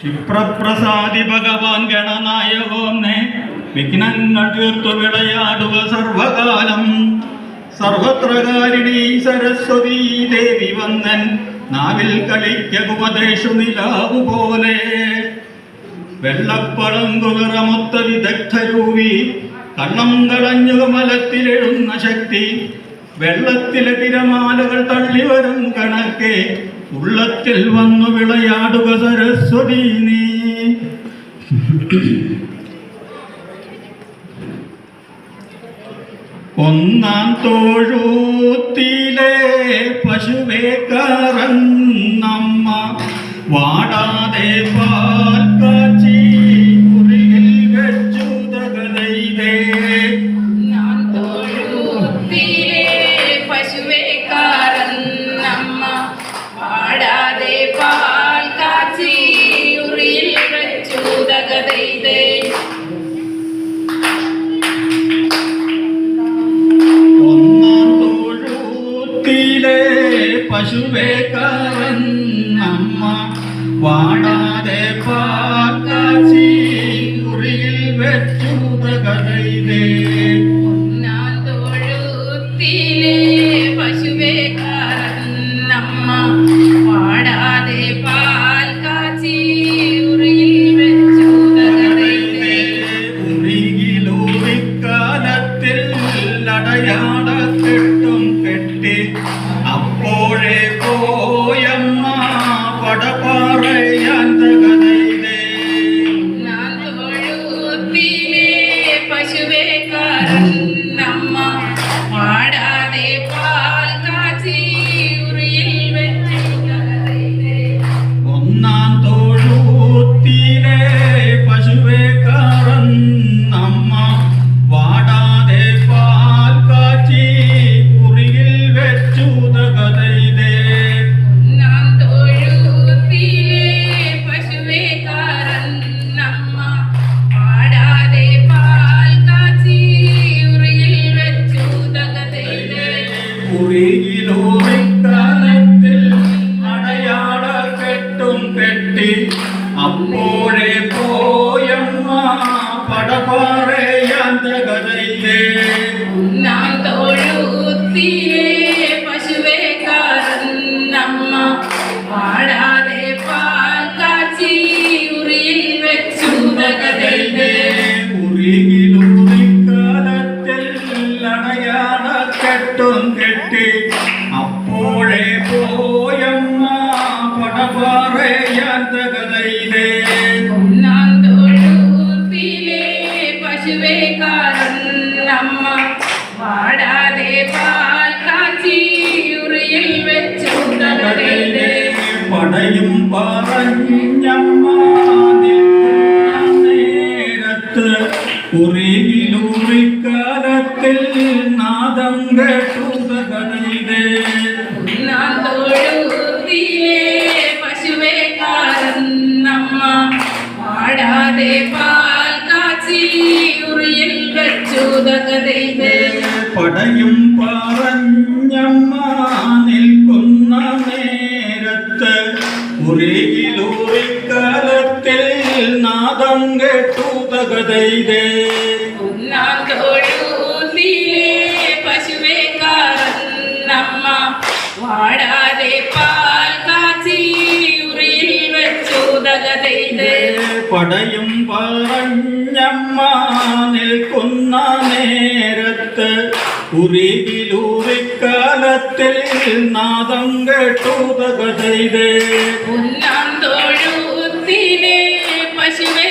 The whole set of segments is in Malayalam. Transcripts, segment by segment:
ക്ഷിപ്രപ്രസാദി ഭഗവാൻ ഗണനായകോന്നെ വിഘ്നങ്ങൾ തീർത്തു വിളയാടുക സർവകാലം. സർവത്രകാരിണി സരസ്വതീ ദേവി വന്ദൻ നാവിൽ കളിക്കുപദേശു നിലാവു പോലെ. വെള്ളപ്പളങ്കുനിറമൊത്ത വിദഗ്ധരൂപി കണ്ണം കളഞ്ഞു മലത്തിലെഴുന്ന ശക്തി വെള്ളത്തിലെ തിരമാലകൾ തള്ളി വരും കണക്കെ ഉള്ളത്തിൽ വന്നു വിളയാടുക സരസ്വതി നീ. ഒന്നാം തോഴൂത്തിലെ പശുവേ കറന്നമ്മ വാടാതെ പശുവേ കറന്നമ്മ വാടാതെ പാക്കാശി മുറിയിൽ വെച്ചു തകതൈതേ ഞാൻ തൊഴുത്തിലെ. പശുവെ കറന്നമ്മ പാടാതെ അപ്പോഴേ പോയമ്മ പടപാറയാൻ തകതൈതേ ഞാൻ തൊഴുത്തിലെ പശുവെ കറന്നമ്മ പാടാതെ പാൽ കാച്ചി ഉറിയിൽ വെച്ചു തകതൈതേ കുറിയിലോറിക്കാലത്തിൽ അടയാള കെട്ടും കെട്ടി. പടപാറയാൻ തകതൈതേ ഞാൻ തൊഴുത്തിലെ പശുവെ കറന്നമ്മ പാടാതെ പാൽ കാച്ചി ഉറിയിൽ വെച്ചു തകതൈതേ പടയും പറഞ്ഞമ്മ നേരത്ത് നാദം കേട്ടു തകതൈതേ ഞാൻ പടയും പറഞ്ഞമ്മ നിൽക്കുന്ന നേരത്ത് ഉരുകിലൂറിക്കാലത്തിൽ നാദം കേട്ടു തകതൈതേ പശുവേ കാരണമ്മ പാടാതെ പാൽ കാച്ചി ഉറിയിൽ വെച്ചു തകതൈതേ പടയും പറഞ്ഞമ്മ നിൽക്കുന്ന നേരത്ത് കുറിയിലൂറിക്കാലത്തിൽ നാദം കേട്ടു തകതൈതേ ഉന്നാം തൊഴുത്തിലെ പശുവെ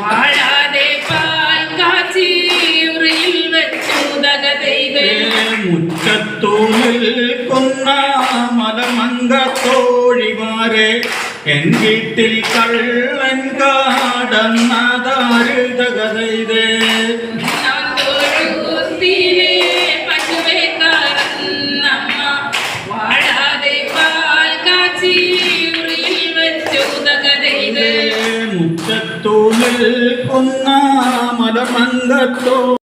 വാഴാതെ പാൽ കാച്ചി ഉറിയിൽ വെച്ചു തകതൈതേ മുറ്റത്തു നിൽക്കുന്ന മലമങ്കത്തോഴിമാരെ എൻ വീട്ടിൽ കള്ളൻ കാടന്നതാര് തകതൈതേ ഞാൻ തൊഴുത്തിലെ പശുവെ കറന്നമ്മ വാഴാതെ പാൽ കാച്ചി ഉറിയിൽ വെച്ചു തകതൈതേ മുറ്റത്തു നിൽക്കുന്ന മലമങ്കത്തോ